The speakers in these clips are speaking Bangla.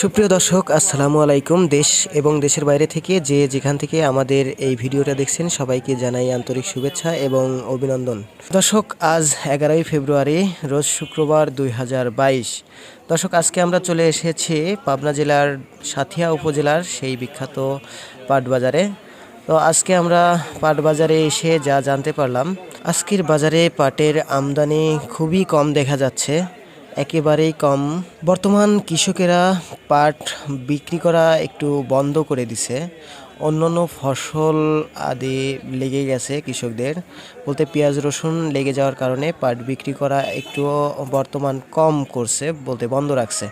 সুপ্রিয় দর্শক, আসসালামু আলাইকুম। দেশ এবং দেশের বাইরে থেকে যে যেখান থেকে আমাদের এই ভিডিওটা দেখছেন, সবাইকে জানাই আন্তরিক শুভেচ্ছা এবং অভিনন্দন। দর্শক, আজ এগারোই ফেব্রুয়ারি, রোজ শুক্রবার দুই হাজার বাইশ। দর্শক, আজকে আমরা চলে এসেছি পাবনা জেলার সাথিয়া উপজেলার সেই বিখ্যাত পাট বাজারে তো আজকে আমরা পাট বাজারে এসে যা জানতে পারলাম, আজকের বাজারে পাটের আমদানি খুবই কম দেখা যাচ্ছে। একেবারেই কম। বর্তমান কৃষকেরা পাট বিক্রি করা একটু বন্ধ করে দিছে। অন্যান্য ফসল আদি লেগে গেছে কৃষকদের। বলতে পেঁয়াজ, রসুন লেগে যাওয়ার কারণে পাট বিক্রি করা একটু বর্তমান কম করছে, বলতে বন্ধ রাখছে।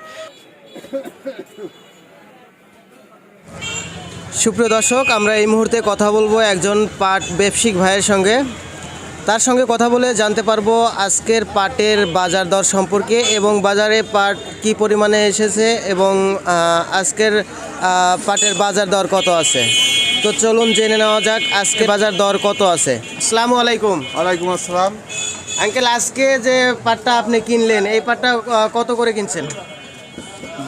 সুপ্রিয় দর্শক, আমরা এই মুহূর্তে কথা বলব একজন পাট ব্যবসায়িক ভাইয়ের সঙ্গে। তার সঙ্গে কথা বলে জানতে পারব আজকের পাটের বাজার দর সম্পর্কে এবং বাজারে পাট কি পরিমাণে এসেছে এবং আজকের পাটের বাজার দর কত আছে? তো চলুন জেনে নেওয়া যাক আজকে বাজার দর কত আছে। আসসালামু আলাইকুম। ওয়ালাইকুম আসসালাম। আঙ্কেল আজকে যে পাটটা আপনি কিনলেন এই পাটটা কত করে কিনছেন?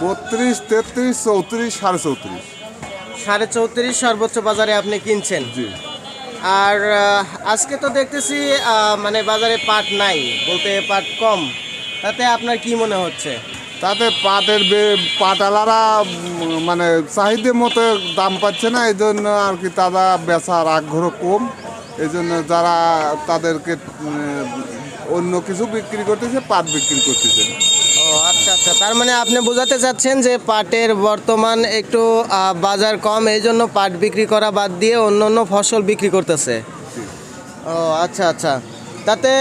বত্রিশ তেত্রিশ চৌত্রিশ সাড়ে চৌত্রিশ। সাড়ে চৌত্রিশ সর্বোচ্চ বাজারে আপনি কিনছেন। জি। আর আজকে তো দেখতেছি মানে বাজারে পাট নাই, বলতে পাট কম। তাতে আপনার কি মনে হচ্ছে? তাতে পাটের পাটালারা মানে চাহিদা মতো দাম পাচ্ছে না এই জন্য আর কি তারা বেচার আগ্রহ কম। এই জন্য যারা তাদেরকে অন্য কিছু বিক্রি করতেছে, পাট বিক্রি করতেছে। না আচ্ছা আচ্ছা। তার মানে আপনি বোঝাতে চাচ্ছেন যে পাটের বর্তমান একটু বাজার কম এই জন্য পাট বিক্রি করা বাদ দিয়ে অন্য অন্য ফসল বিক্রি করতেছে। ও আচ্ছা আচ্ছা। তাতে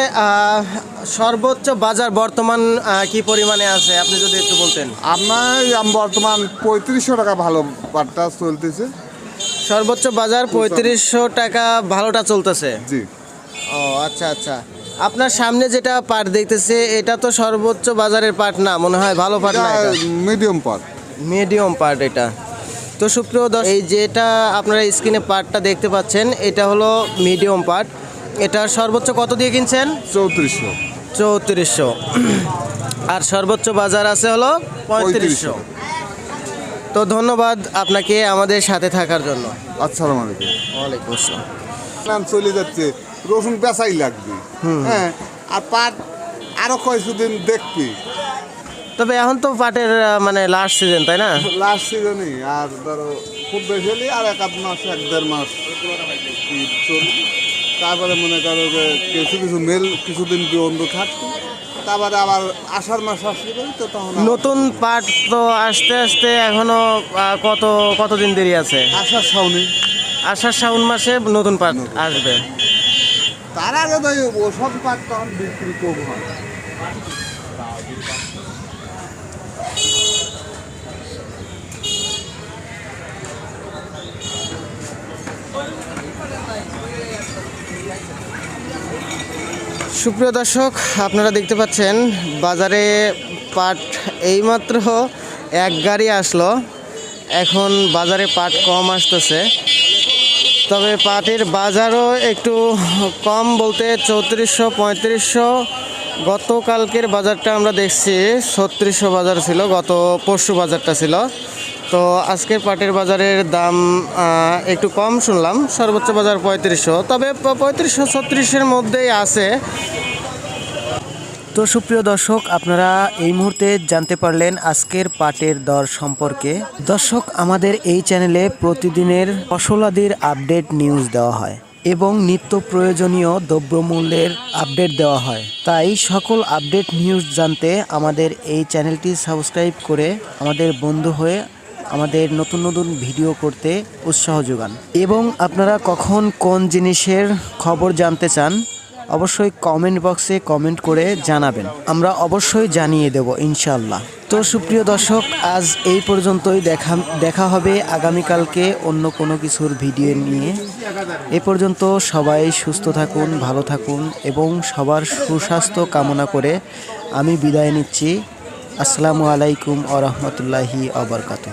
সর্বোচ্চ বাজার বর্তমান কি পরিমাণে আছে? আপনি যদি একটু বলতেন। আপনার বর্তমান পঁয়ত্রিশশো টাকা ভালো পাটটা চলতেছে। সর্বোচ্চ বাজার পঁয়ত্রিশশো টাকা ভালোটা চলতেছে। জি। ও আচ্ছা আচ্ছা। আপনার সামনে যেটা পাট দেখতেছে এটা তো সর্বোচ্চ বাজারের পাট না মনে হয় ভালো পাট না মিডিয়াম পাট। মিডিয়াম পার্ট এটা। তো সুপ্রিয় দর্শক এই যেটা আপনারা স্ক্রিনে পার্টটা দেখতে পাচ্ছেন এটা হলো মিডিয়াম পার্ট এটা সর্বোচ্চ কত দিয়ে কিনছেন? চৌত্রিশশো। চৌত্রিশশো। আর সর্বোচ্চ বাজার আছে হলো পঁয়ত্রিশশো। তো ধন্যবাদ আপনাকে আমাদের সাথে থাকার জন্য। আসসালামু আলাইকুম। ওয়ালাইকুম আসসালাম। চলে যাচ্ছে। রসুন বেচাই লাগবে। হ্যাঁ আর পাট আরও কয়েকদিন দেখবি। তবে এখন তো পাটের মানে লাস্ট সিজন তাই না? লাস্ট সিজনই আর ধরো খুব বেশি হলে আর এক আধ মাস এক দেড় মাস চলবে। তারপরে মনে করো যে কিছু কিছু মেল কিছুদিন বন্ধ থাকতো তারপরে আবার আষাঢ় মাস আসলে তো তখন নতুন পাট তো আসতে আসতে এখনও কত কতদিন দেরি আছে? আষাঢ় ছাউনি আষাঢ় শ্রাবণ মাসে নতুন পাট। আসবে। তার তখন বিক্রি সুপ্রিয় দর্শক, আপনারা দেখতে পাচ্ছেন, বাজারে পাট এইমাত্র এক গাড়ি আসলো। এখন বাজারে পাট কম আসতেছে। তবে পাটির বাজারও একটু কম বলতে চৌত্রিশশো, পঁয়ত্রিশশো। গতকালকের বাজারটা আমরা দেখছি, ছত্রিশশো বাজার ছিল, গত পরশু বাজারটা ছিল। তো আজকের পাটের বাজারের দাম একটু কম শুনলাম। সর্বোচ্চ বাজার পঁয়ত্রিশশো। তবে পঁয়ত্রিশশো ছত্রিশের মধ্যেই আছে। তো সুপ্রিয় দর্শক, আপনারা এই মুহূর্তে জানতে পারলেন আজকের পাটের দর সম্পর্কে। দর্শক, আমাদের এই চ্যানেলে প্রতিদিনের ফসলাদির আপডেট নিউজ দেওয়া হয় এবং নিত্য প্রয়োজনীয় দ্রব্যমূল্যের আপডেট দেওয়া হয়। তাই সকল আপডেট নিউজ জানতে আমাদের এই চ্যানেলটি সাবস্ক্রাইব করে আমাদের বন্ধু হয়ে আমাদের নতুন নতুন ভিডিও করতে উৎসাহ যোগান। এবং আপনারা কখন কোন জিনিসের খবর জানতে চান অবশ্যই কমেন্ট বক্সে কমেন্ট করে জানাবেন। আমরা অবশ্যই জানিয়ে দেব ইনশাল্লাহ তো সুপ্রিয় দর্শক, আজ এই পর্যন্তই দেখা দেখা হবে আগামীকালকে অন্য কোনো কিছুর ভিডিও নিয়ে। এ পর্যন্ত সবাই সুস্থ থাকুন, ভালো থাকুন এবং সবার সুস্বাস্থ্য কামনা করে আমি বিদায় নিচ্ছি। আসসালামু আলাইকুম আ রহমতুল্লাহি আবরকাত